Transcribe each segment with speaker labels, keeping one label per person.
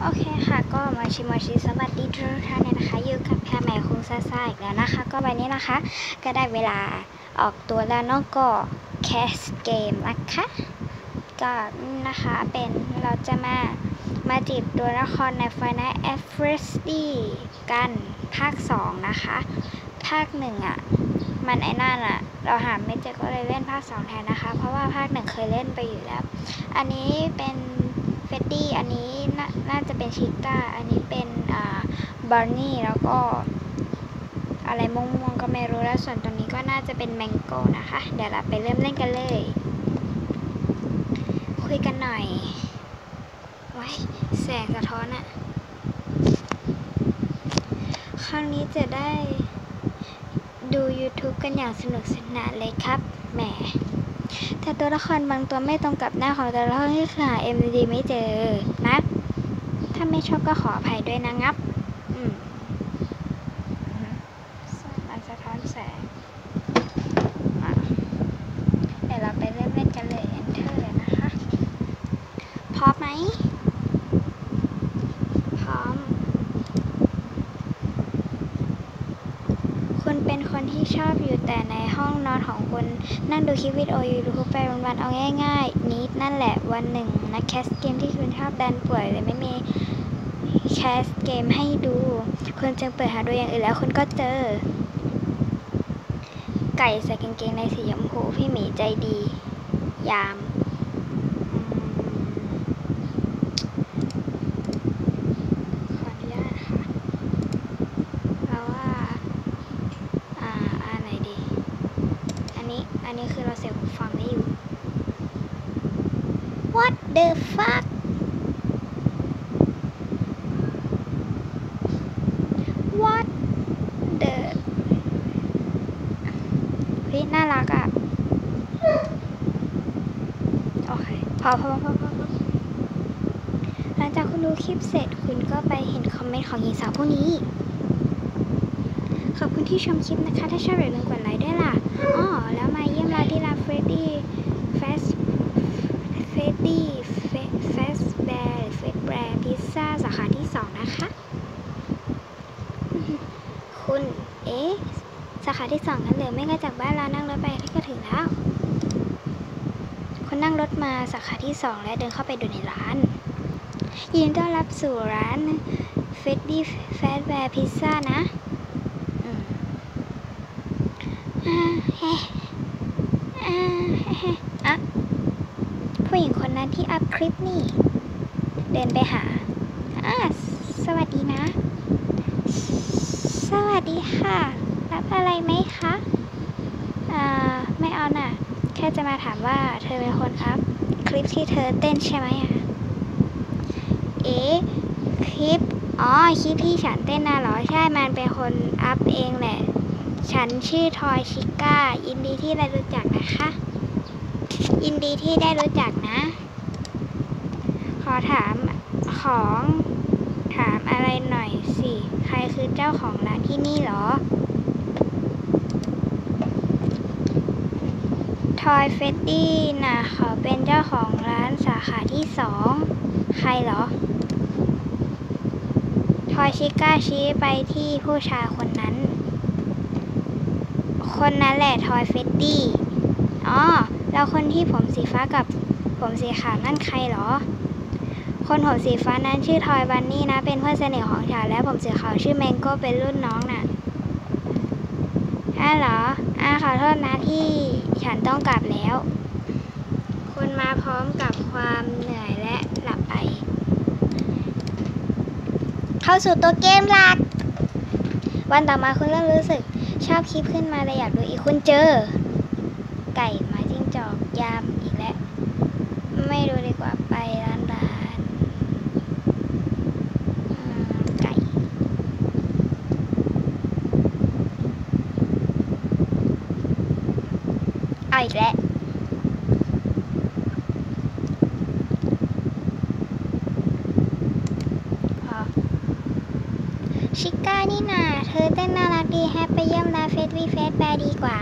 Speaker 1: โอเคค่ะก็มาชิมาชิสวัสดีทุกท่านเลยนะคะอยู่กับแพรแม่คงซ่าซ่าอีกแล้วนะคะ ก็วันนี้นะคะ ก็ได้เวลาออกตัวแล้วเนอะก็แคสเกมนะคะก็นะคะเป็นเราจะมามาจีบตัวละครใน Final a f r e s d y กันภาค 2 นะคะ ภาคหนึ่งอะ มันไอ้นั่นอะ เราหาไม่เจอก็เลยเล่นภาค 2 แทนนะคะ เพราะว่าภาคหนึ่งเคยเล่นไปอยู่แล้ว อันนี้เป็นเฟดดี้อันนี้นา น่าจะเป็นชิก้า อันนี้เป็นอ่าบาร์นี่แล้วก็อะไรม่วงๆก็ไม่รู้แล้วส่วนตรงนี้ก็น่าจะเป็นแมงโก้นะคะ เดี๋ยวเราไปเริ่มเล่นกันเลย คุยกันหน่อยไว้แสงสะท้อนอะครั้งนี้จะได้ดู YouTube กันอย่างสนุกสนานเลยครับ แหม แต่ตัวละครบางตัวไม่ตรงกับหน้าของตัวละครที่คือหา MD ไม่เจอนะ ถ้าไม่ชอบก็ขออภัยด้วยนะงับ อืมอือฮึมันสะท้อนแสงอะเดี๋ยวเราไปเริ่มเล่นกันเลย Enter เลยนะคะ พร้อมไหม พร้อม คุณเป็นคนที่ชอบอยู่แต่ในห้องนอนของคุณ นั่งดูคลิปวิดีโอยูทูบไปวันๆเอาง่ายๆ นิดนั่นแหละวันหนึ่งนะแคสเกมที่คุณชอบดันป่วยเลยไม่มีแคสเกมให้ดู คุณจึงเปิดหาดูอย่างอื่นแล้วคุณก็เจอ ไก่ใส่กางเกงในสีชมพูพี่หมีใจดี ยามอืมขออนุญาตค่ะเราว่า อ่าอันไหนดี อันนี้คือเราเสียบหูฟังไม่อยู่ What the fuck What the เฮ้ยน่ารักอะ โอเคพอพอพอพอพอหลังจากคุณดูคลิปเสร็จคุณก็ไปเห็นคอมเมนต์ของหญิงสาวผู้นี้ ขอบคุณที่ชมคลิปนะคะ ถ้าชอบอย่าลืมกดไลค์ด้วยล่ะอ๋อแล้วมาเยี่ยมเราที่ร้านเฟรดดี้เฟสเฟรดดี้เฟสแบร์เฟสแบร์พิซซ่าสาขาที่สองนะคะ คุณเอ๊สาขาที่สองกันเลยไม่ไกลจากบ้านเรานั่งรถไปก็ถึงแล้วคุณนั่งรถมาสาขาที่สองและเดินเข้าไปดูในร้านยินดีต้อนรับสู่ร้านเฟดดี้แฟสแบร์พิซซ่านะ อืม อ่าเฮ้อ่าเฮ้อะผู้หญิงคนนั้นที่อัพคลิปนี่ เดินไปหาอ่าสวัสดีนะ สวัสดีค่ะ รับอะไรไหมคะอ่าไม่เอาน่ะ แค่จะมาถามว่าเธอเป็นคนอัพคลิปที่เธอเต้นใช่ไหมอะ เอ๊ะคลิป อ๋อ คลิปที่ฉันเต้นน่ะเหรอ ใช่ มันเป็นคนอัพเองแหละ ฉันชื่อทอยชิก้า ยินดีที่ได้รู้จักนะคะ ยินดีที่ได้รู้จักนะ ขอถามของถามอะไรหน่อยสิ ใครคือเจ้าของร้านที่นี่เหรอ ทอยเฟดดี้น่ะเขาเป็นเจ้าของร้านสาขาที่สอง ใครเหรอ ทอยชิก้าชี้ไปที่ผู้ชายคนนั้น คนนั้นแหละทอยเฟดดี้อ๋อแล้วคนที่ผมสีฟ้ากับผมสีขาวนั่นใครเหรอ คนผมสีฟ้านั้นชื่อทอยบันนี่นะ เป็นเพื่อนสนิทของฉันและผมสีขาวชื่อแมงโก้เป็นรุ่นน้องน่ะอ้าเหรออ้าขอโทษนะที่ฉันต้องกลับแล้ว คุณมาพร้อมกับความเหนื่อยและหลับไป เข้าสู่ตัวเกมหลัก วันต่อมาคุณเริ่มรู้สึก ชอบคลิปขึ้นมาเลยอยากดูอีกคุณเจอ ไก่มาจิ้งจอกยามอีกแล้ว ไม่ดูดีกว่าไปร้านร้านไก่อาอีกแล้ว พอ ชิก้านี่นาเธอเต้นน่ารักดี แฮปไปเยี่ยมร้าเฟสวีเฟสแบร์ดีกว่า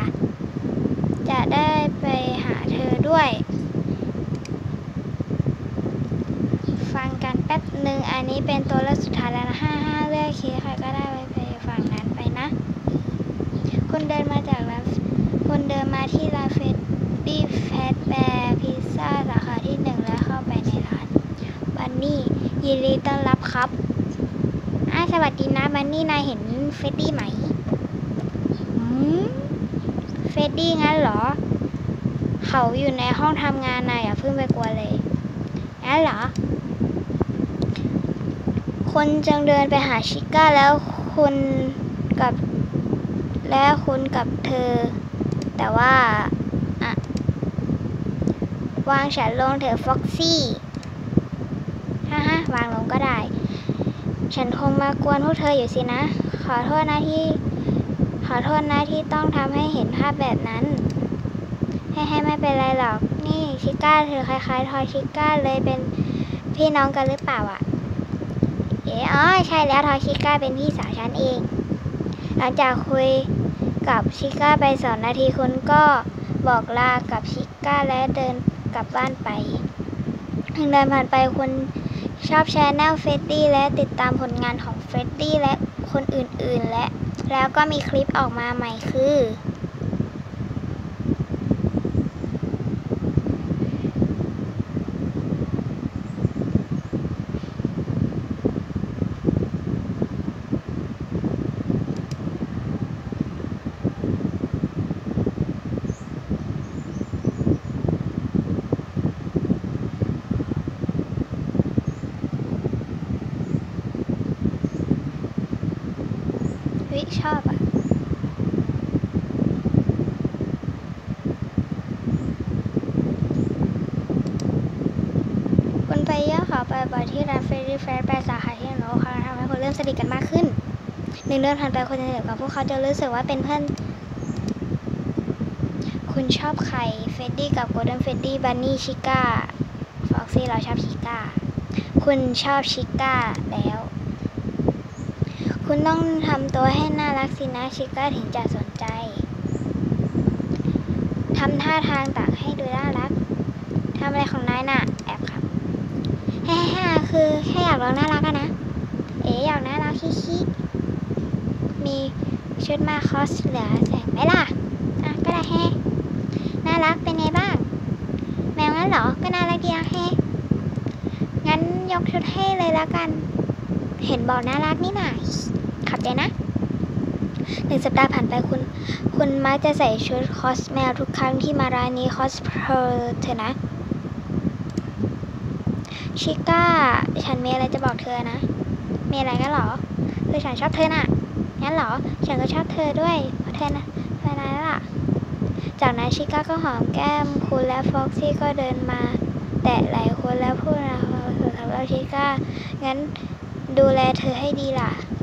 Speaker 1: จะได้ไปหาเธอด้วย ฟังกันแป๊บหนึ่งอันนี้เป็นตัวเลือกสุดท้ายแล้วนะห้าห้าเลือกคีใครก็ได้ไปไปฝั่งนั้นไปนะ คุณเดินมาจากร้านคุณเดินมาที่ร้าเฟดดี้แฟตแบร์พิซซ่าสาขาที่หนึ่งแล้วเข้าไปในร้านบันนี่ยินดีต้อนรับครับอาสวัสดีนะบันนี่นายเห็นเฟดดี้ไหม เฟดดี้งั้นเหรอ เขาอยู่ในห้องทำงานนายอย่าเพิ่งไปกลัวเลยงั้นเหรอ คนจึงเดินไปหาชิก้าแล้วคุณกับ และคุณกับเธอ แต่ว่าอะวางฉันลงเถอะฟ็อกซี่ฮ่าฮ่าวางลงก็ได้ ฉันคงมากวนพวกเธออยู่สินะ ขอโทษนะที่ ขอโทษนะที่ต้องทำให้เห็นภาพแบบนั้น ให้ให้ไม่เป็นไรหรอก นี่ชิก้าเธอคล้ายๆ ทอยชิก้าเลยเป็นพี่น้องกันหรือเปล่าอะ เอ๋ออใช่แล้วทอยชิก้าเป็นพี่สาวฉันเอง หลังจากคุยกับชิก้าไปสองนาทีคุณก็บอกลากับชิก้าและเดินกลับบ้านไปถึงเดินผ่านไปคุณชอบแชร์แนลเฟดดี้และติดตามผลงานของเฟดดี้และคนอื่นๆและ แล้วก็มีคลิปออกมาใหม่คือิชอบอะคุณไปเยี่ยมเขาไปบ่อยที่ร้านเฟรดี้แฟร์ไปสาขาที่หนึ่งแล้วค่ะทำให้คุณเริ่มสนิทกันมากขึ้นหนึ่งเดือนผ่านไปคุณจะสนิทกับพวกเขาจะรู้สึกว่าเป็นเพื่อน คุณชอบใครเฟรดดี้กับโกลเด้นเฟรดดี้บันนี่ชิก้าฟ็อกซี่เราชอบชิก้าคุณชอบชิก้าแล้ว คุณต้องทำตัวให้น่ารักสินะชิก้าถึงจะสนใจ ทำท่าทางต่างให้ดูน่ารัก ทำอะไรของนายน่ะ แอบครับแฮ่ๆคือแค่อยากลองน่ารักอะนะ เอ๋อยากน่ารักคิคิมีชุดมาคอสเหลือแสงไหมล่ะ อะก็ได้แฮ่น่ารักเป็นไงบ้าง แมวงั้นเหรอ ก็น่ารักดีนะแฮ่งั้นยกชุดให้เลยแล้วกัน เห็นบอกน่ารักนี่หน่ะ ขับใจนะหนึ่งสัปดาห์ผ่านไปคุณ คุณมักจะใส่ชุดคอสแมวทุกครั้งที่มาร้านนี้คอสเพลเธอนะ ชิก้า ฉันมีอะไรจะบอกเธอนะ มีอะไรกันหรอ คือฉันชอบเธอน่ะ งั้นหรอ ฉันก็ชอบเธอด้วยเพราะเธอนะเพราะนั้นล่ะ จากนั้นชิก้าก็หอมแก้มคุณและฟ็อกซี่ก็เดินมา แตะไหล่คุณและพูดนะสำหรับชิก้า งั้นดูแลเธอให้ดีล่ะ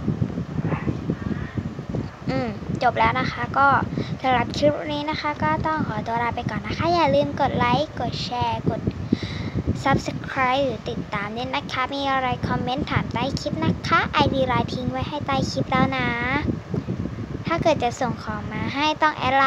Speaker 1: อืมจบแล้วนะคะ ก็สำหรับคลิปนี้นะคะ ก็ต้องขอตัวลาไปก่อนนะคะ อย่าลืมกดไลค์กดแชร์กด subscribe หรือติดตามด้วยนะคะ มีอะไรคอมเมนต์ถามใต้คลิปนะคะ ID ไลน์ทิ้งไว้ให้ใต้คลิปแล้วนะ ถ้าเกิดจะส่งของมาให้ต้องแอดไลน์